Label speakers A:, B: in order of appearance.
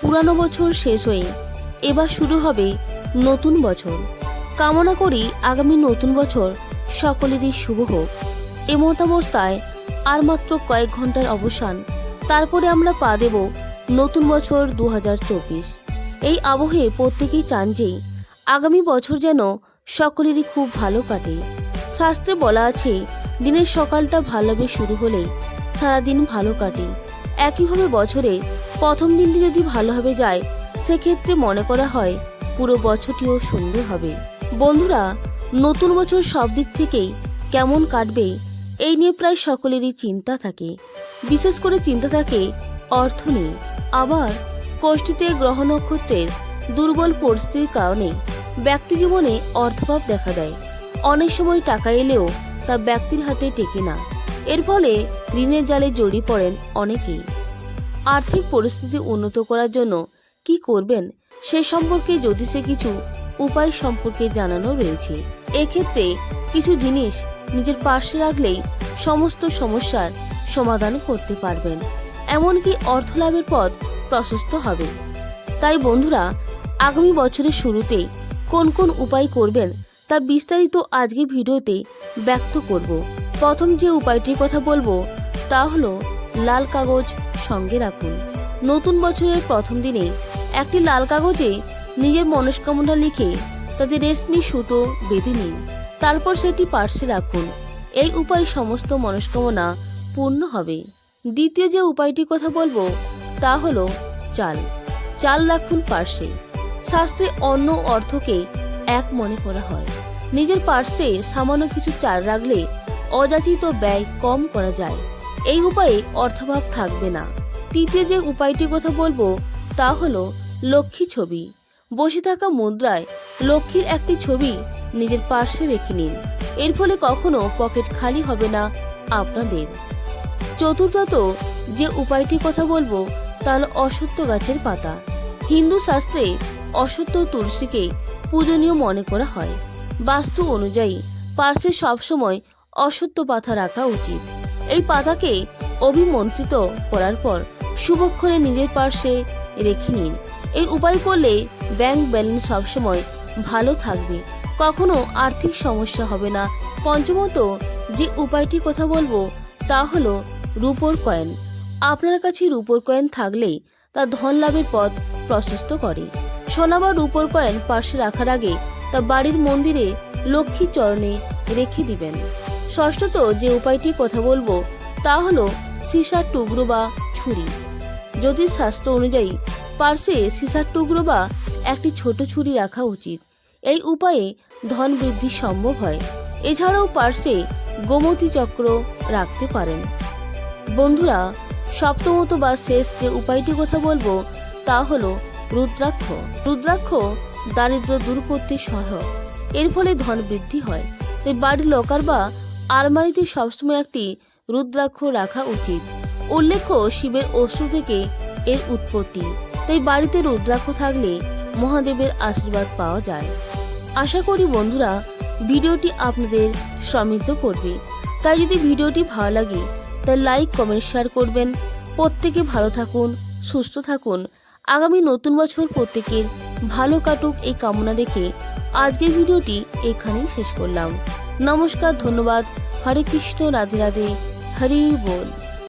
A: পুরানো বছর শেষ হয়ে এবার শুরু হবে নতুন বছর। কামনা করি আগামী নতুন বছর সকলেরই শুভ হোক। এমতাবস্থায় আর মাত্র কয়েক ঘণ্টার অবসান, তারপরে আমরা পা দেব নতুন বছর দু হাজার চব্বিশ। এই আবহে প্রত্যেকেই চান যে আগামী বছর যেন সকলেরই খুব ভালো কাটে। শাস্ত্রে বলা আছে, দিনের সকালটা ভালোভাবে শুরু হলে সারাদিন ভালো কাটে। একইভাবে বছরে প্রথম দিনটি যদি ভালোভাবে যায়, সেক্ষেত্রে মনে করা হয় পুরো বছরটিও সুন্দর হবে। বন্ধুরা, নতুন বছর সব দিক থেকেই কেমন কাটবে, এই নিয়ে প্রায় সকলেরই চিন্তা থাকে। বিশেষ করে চিন্তা থাকে অর্থ নিয়ে। আবার কোষ্ঠীতে গ্রহ নক্ষত্রের দুর্বল পরিস্থিতির কারণে ব্যক্তি জীবনে অর্থভাব দেখা দেয়। অনেক সময় টাকা এলেও তা ব্যক্তির হাতে টেকে না। এর ফলে ঋণের জালে জড়িয়ে পড়েন অনেকেই। আর্থিক পরিস্থিতি উন্নত করার জন্য কি করবেন, সে সম্পর্কে জ্যোতিষে কিছু উপায় সম্পর্কে জানানো রয়েছে। এক্ষেত্রে কিছু জিনিস নিজের পার্শ্বে রাখলেই সমস্ত সমস্যার সমাধান করতে পারবেন। এমনকি অর্থ লাভের পথ প্রশস্ত হবে। তাই বন্ধুরা, আগামী বছরের শুরুতে কোন কোন উপায় করবেন তা বিস্তারিত আজকে ভিডিওতে ব্যক্ত করব। প্রথম যে উপায়টির কথা বলব তা হলো লাল কাগজ সঙ্গে রাখুন। নতুন বছরের প্রথম দিনে একটি লাল কাগজে নিজের মনস্কামনা লিখে তাতে রেশমি সুতো বেঁধে নিন। তারপর সেটি পার্শ্বে রাখুন। এই উপায় সমস্ত মনস্কামনা পূর্ণ হবে। দ্বিতীয় যে উপায়টি কথা বলব, তা হলো চাল। চাল রাখুন পার্শ্বে। শাস্ত্রে অন্য অর্থকে এক মনে করা হয়। নিজের পার্শ্বে সামান্য কিছু চাল রাখলে অযাচিত ব্যয় কম করা যায়। এই উপায়ে অর্থাভাব থাকবে না। তৃতীয় যে উপায়টির কথা বলব, তা হলো লক্ষ্মী ছবি। বসে থাকা মুদ্রায় লক্ষ্মীর একটি ছবি নিজের পার্শ্বে রেখে নিন। এর ফলে কখনো পকেট খালি হবে না আপনাদের। চতুর্থত যে উপায়টি কথা বলব, তা হলো অসত্য গাছের পাতা। হিন্দু শাস্ত্রে অসত্য তুলসীকে পূজনীয় মনে করা হয়। বাস্তু অনুযায়ী পার্শ্বে সবসময় অসত্য পাতা রাখা উচিত। এই পাতাকে অভিমন্ত্রিত করার পর শুভক্ষণে নিজের পার্শ্বে রেখে নিন। এই উপায় করলে ব্যাংক ব্যালেন্স সবসময় ভালো থাকবে। কখনো আর্থিক সমস্যা হবে না। পঞ্চমত, যে উপায়টি কথা বলব তা হলো রূপোর কয়েন। আপনার কাছে রূপোর কয়েন থাকলে তা ধন লাভের পথ প্রশস্ত করে। সোনা বা রূপোর কয়েন পাশে রাখার আগে তা বাড়ির মন্দিরে লক্ষ্মী চরণে রেখে দিবেন। ষষ্ঠত যে উপায়টি কথা বলব, তা হলো সিসার টুকরো বা ছুরি। জ্যোতিষ শাস্ত্র অনুযায়ী পার্শ্বে সিসার টুকরো বা একটি ছোট ছুরি রাখা উচিত, এই উপায়ে ধন বৃদ্ধি সম্ভব হয়। এছাড়াও পার্শ্বে গোমতী চক্র রাখতে পারেন। বন্ধুরা, সপ্তমত বা শেষ যে উপায়টি কথা বলব, তা হলো রুদ্রাক্ষ। রুদ্রাক্ষ দারিদ্র দূর করতে সহায়ক। এর ফলে ধন বৃদ্ধি হয়। তাই বাড়ির লকার বা আলমারিতে সবসময় একটি রুদ্রাক্ষ রাখা উচিত। উল্লেখ্য, শিবের অশ্রু থেকে এর উৎপত্তি। তাই বাড়িতে রুদ্রাক্ষ থাকলে মহাদেবের আশীর্বাদ পাওয়া যায়। আশা করি বন্ধুরা, ভিডিওটি আপনাদের সমৃদ্ধ করবে। তাই যদি ভিডিওটি ভালো লাগে, তাই লাইক কমেন্ট শেয়ার করবেন। প্রত্যেকে ভালো থাকুন, সুস্থ থাকুন। আগামী নতুন বছর প্রত্যেকের ভালো কাটুক এই কামনা রেখে আজকের ভিডিওটি এখানেই শেষ করলাম। নমস্কার ধন্যবাদ। হরে কৃষ্ণ রাধে রাধে। হরি বল।